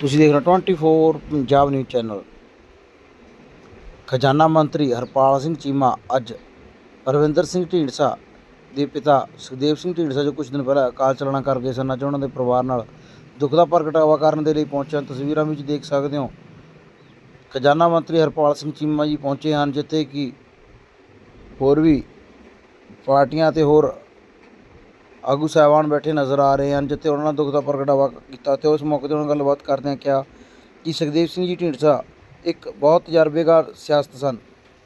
ਤੁਸੀਂ ਦੇਖ ਰਹੇ ਹੋ 24 ਪੰਜਾਬ ਨਿਊਜ਼ ਚੈਨਲ ਖਜ਼ਾਨਾ ਮੰਤਰੀ ਹਰਪਾਲ ਸਿੰਘ ਚੀਮਾ ਅੱਜ ਰਵਿੰਦਰ ਸਿੰਘ ਢੀਂਡਸਾ ਦੇ ਪਿਤਾ ਸੁਖਦੇਵ ਸਿੰਘ ਢੀਂਡਸਾ ਜੋ ਕੁਝ ਦਿਨ ਪਹਿਲਾਂ ਅਕਾਲ ਚਲਾਣਾ ਕਰ ਗਏ ਸਨ, ਅੱਜ ਉਹਨਾਂ ਦੇ ਪਰਿਵਾਰ ਨਾਲ ਦੁੱਖ ਦਾ ਪ੍ਰਗਟਾਵਾ ਕਰਨ ਦੇ ਲਈ ਪਹੁੰਚੇ ਹਨ ਤਸਵੀਰਾਂ ਵਿੱਚ ਦੇਖ ਸਕਦੇ ਹੋ, ਖਜ਼ਾਨਾ ਮੰਤਰੀ ਹਰਪਾਲ ਸਿੰਘ ਚੀਮਾ ਜੀ ਪਹੁੰਚੇ ਹਨ, ਜਿੱਥੇ ਕਿ ਹੋਰ ਵੀ ਪਾਰਟੀਆਂ ਤੇ ਹੋਰ ਆਗੂ ਸਾਹਿਬਾਨ ਬੈਠੇ ਨਜ਼ਰ ਆ ਰਹੇ ਹਨ, ਜਿੱਥੇ ਉਹਨਾਂ ਨੇ ਦੁੱਖ ਦਾ ਪ੍ਰਗਟਾਵਾ ਕੀਤਾ ਤੇ ਉਸ ਮੌਕੇ ਤੇ ਉਹਨਾਂ ਨਾਲ ਗੱਲਬਾਤ ਕਰਦਿਆਂ ਕਿਹਾ ਕਿ ਸੁਖਦੇਵ ਸਿੰਘ ਜੀ ਢੀਂਡਸਾ ਇੱਕ ਬਹੁਤ ਤਜਰਬੇਕਾਰ ਸਿਆਸਤ ਸਨ,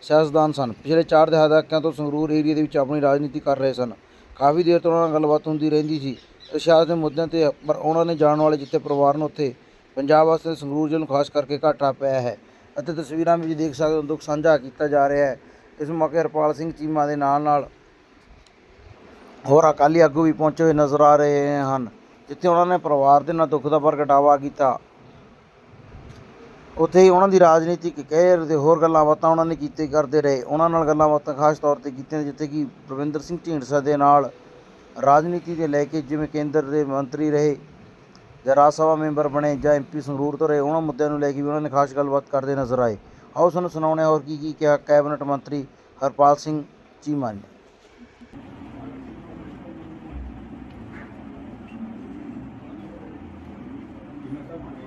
ਸਿਆਸਤਦਾਨ ਸਨ। ਪਿਛਲੇ 4 ਦਹਾਕਿਆਂ ਤੋਂ ਸੰਗਰੂਰ ਏਰੀਆ ਦੇ ਵਿੱਚ ਆਪਣੀ ਰਾਜਨੀਤੀ ਕਰ ਰਹੇ ਸਨ। ਕਾਫੀ ਦੇਰ ਤੋਂ ਉਹਨਾਂ ਨਾਲ ਗੱਲਬਾਤ ਹੁੰਦੀ ਰਹਿੰਦੀ ਸੀ। ਸਿਆਸਤ ਦੇ ਮੁੱਦਿਆਂ ਤੇ ਪਰ ਉਹਨਾਂ ਨੇ ਜਾਣ ਵਾਲੇ ਜਿੱਥੇ ਪਰਿਵਾਰ ਨੂੰ ਉੱਥੇ ਪੰਜਾਬ ਵਾਸਤੇ ਸੰਗਰੂਰ ਜ਼ਿਲ੍ਹੇ ਨੂੰ ਖਾਸ ਕਰਕੇ ਘਾਟਾ ਪਿਆ ਹੈ ਅਤੇ ਤਸਵੀਰਾਂ ਵਿੱਚ ਦੇਖ ਸਕਦੇ ਹੋ, ਦੁੱਖ ਸਾਂਝਾ ਕੀਤਾ ਜਾ ਰਿਹਾ ਹੈ। ਇਸ ਮੌਕੇ ਹਰਪਾਲ ਸਿੰਘ ਚੀਮਾ ਦੇ ਨਾਲ ਨਾਲ ਹੋਰ ਅਕਾਲੀ ਆਗੂ ਵੀ ਪਹੁੰਚੇ ਹੋਏ ਨਜ਼ਰ ਆ ਰਹੇ ਹਨ। ਜਿੱਥੇ ਉਹਨਾਂ ਨੇ ਪਰਿਵਾਰ ਦੇ ਨਾਲ ਦੁੱਖ ਦਾ ਪ੍ਰਗਟਾਵਾ ਕੀਤਾ। ਉੱਥੇ ਹੀ ਉਹਨਾਂ ਦੀ ਰਾਜਨੀਤਿਕ ਕਹਿਰ ਤੇ ਹੋਰ ਗੱਲਾਂ ਬਾਤਾਂ ਉਹਨਾਂ ਨੇ ਕੀਤੇ ਕਰਦੇ ਰਹੇ। ਉਹਨਾਂ ਨਾਲ ਗੱਲਾਂ ਬਾਤਾਂ ਖਾਸ ਤੌਰ ਤੇ ਕੀਤੀਆਂ ਜਿੱਥੇ ਕਿ ਪ੍ਰਵਿੰਦਰ ਸਿੰਘ ਢੀਂਡਸਾ ਦੇ ਨਾਲ ਰਾਜਨੀਤੀ ਦੇ ਲੈ ਕੇ ਜਿਵੇਂ ਕੇਂਦਰ ਦੇ ਮੰਤਰੀ ਰਹੇ ਜਾਂ ਰਾਜ ਸਭਾ ਮੈਂਬਰ ਬਣੇ ਜਾਂ ਐਮਪੀ ਸੰਗਰੂਰ ਤੋਂ ਰਹੇ, ਉਹਨਾਂ ਮੁੱਦਿਆਂ ਨੂੰ ਲੈ ਕੇ ਵੀ ਉਹਨਾਂ ਨੇ ਖਾਸ ਗੱਲਬਾਤ ਕਰਦੇ ਨਜ਼ਰ ਆਏ। ਆਓ ਸਾਨੂੰ ਸੁਣਾਉਣੇ ਹੋਰ ਕੀ ਕੀ ਕਿਹਾ ਕੈਬਨਿਟ ਮੰਤਰੀ ਹਰਪਾਲ ਸਿੰਘ ਚੀਮਾ ਨੇ।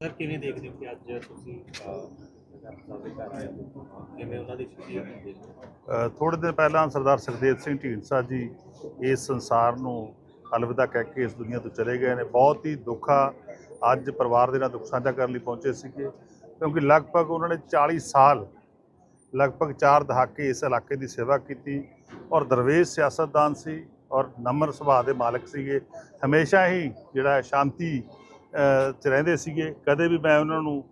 ਸਰ, ਕਿਵੇਂ ਦੇਖਦੇ ਹੋ ਕਿ ਅੱਜ ਤੁਸੀਂ ਕਿਵੇਂ ਉਹਨਾਂ ਦੀ ਸ਼ਖਸੀਅਤ ਦੇਖਦੇ ਹੋ ਥੋੜੇ ਦਿਨ ਪਹਿਲਾਂ ਸਰਦਾਰ ਸੁਖਦੇਵ ਸਿੰਘ ਢੀਂਡਸਾ ਜੀ ਇਸ ਸੰਸਾਰ ਨੂੰ ਅਲਵਿਦਾ ਕਹਿ ਕੇ ਇਸ ਦੁਨੀਆ ਤੋਂ ਚਲੇ ਗਏ ਨੇ। ਬਹੁਤ ਹੀ ਦੁੱਖ ਅੱਜ ਪਰਿਵਾਰ ਦੇ ਨਾਲ ਦੁੱਖ ਸਾਂਝਾ ਕਰਨ ਲਈ ਪਹੁੰਚੇ ਸੀਗੇ, ਕਿਉਂਕਿ ਲਗਭਗ ਉਹਨਾਂ ਨੇ 40 ਸਾਲ, ਲਗਭਗ 4 ਦਹਾਕੇ ਇਸ ਇਲਾਕੇ ਦੀ ਸੇਵਾ ਕੀਤੀ ਔਰ ਦਰਵੇਸ਼ ਸਿਆਸਤਦਾਨ ਸੀ। ਔਰ ਨਮਰ ਸੁਭਾਅ ਦੇ ਮਾਲਕ ਸੀਗੇ। ਹਮੇਸ਼ਾ ਹੀ ਜਿਹੜਾ ਸ਼ਾਂਤੀ ਚ ਰਹਿੰਦੇ ਸੀਗੇ। ਕਦੇ ਵੀ ਮੈਂ ਉਹਨਾਂ ਨੂੰ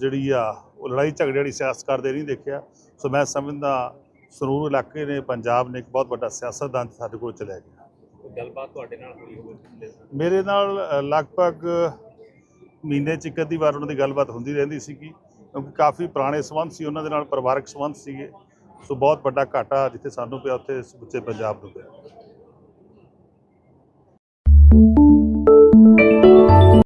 ਜਿਹੜੀ ਆ ਉਹ ਲੜਾਈ ਝਗੜੇ ਵਾਲੀ ਸਿਆਸਤ ਕਰਦੇ ਨਹੀਂ ਦੇਖਿਆ। ਸੋ ਮੈਂ ਸਮਝਦਾ ਸਰੂਰ ਇਲਾਕੇ ਨੇ ਪੰਜਾਬ ਨੇ ਇੱਕ ਬਹੁਤ ਵੱਡਾ ਸਿਆਸਤਦਾਨ ਸਾਡੇ ਕੋਲ ਚਲਿਆ ਗਿਆ। ਗੱਲਬਾਤ ਤੁਹਾਡੇ ਨਾਲ ਹੋਈ ਹੋਵੇ? ਮੇਰੇ ਨਾਲ ਲਗਭਗ ਮਹੀਨੇ ਚ ਇੱਕ ਅੱਧੀ ਵਾਰ ਉਹਨਾਂ ਦੀ ਗੱਲਬਾਤ ਹੁੰਦੀ ਰਹਿੰਦੀ ਸੀਗੀ। ਕਿਉਂਕਿ ਕਾਫੀ ਪੁਰਾਣੇ ਸੰਬੰਧ ਸੀ ਉਹਨਾਂ ਦੇ ਨਾਲ ਪਰਿਵਾਰਕ ਸੰਬੰਧ ਸੀਗੇ। ਸੋ ਬਹੁਤ ਵੱਡਾ ਘਾਟਾ ਜਿੱਥੇ ਸਾਨੂੰ ਪਿਆ ਉੱਥੇ ਸਮੁੱਚੇ ਪੰਜਾਬ ਨੂੰ ਪਿਆ।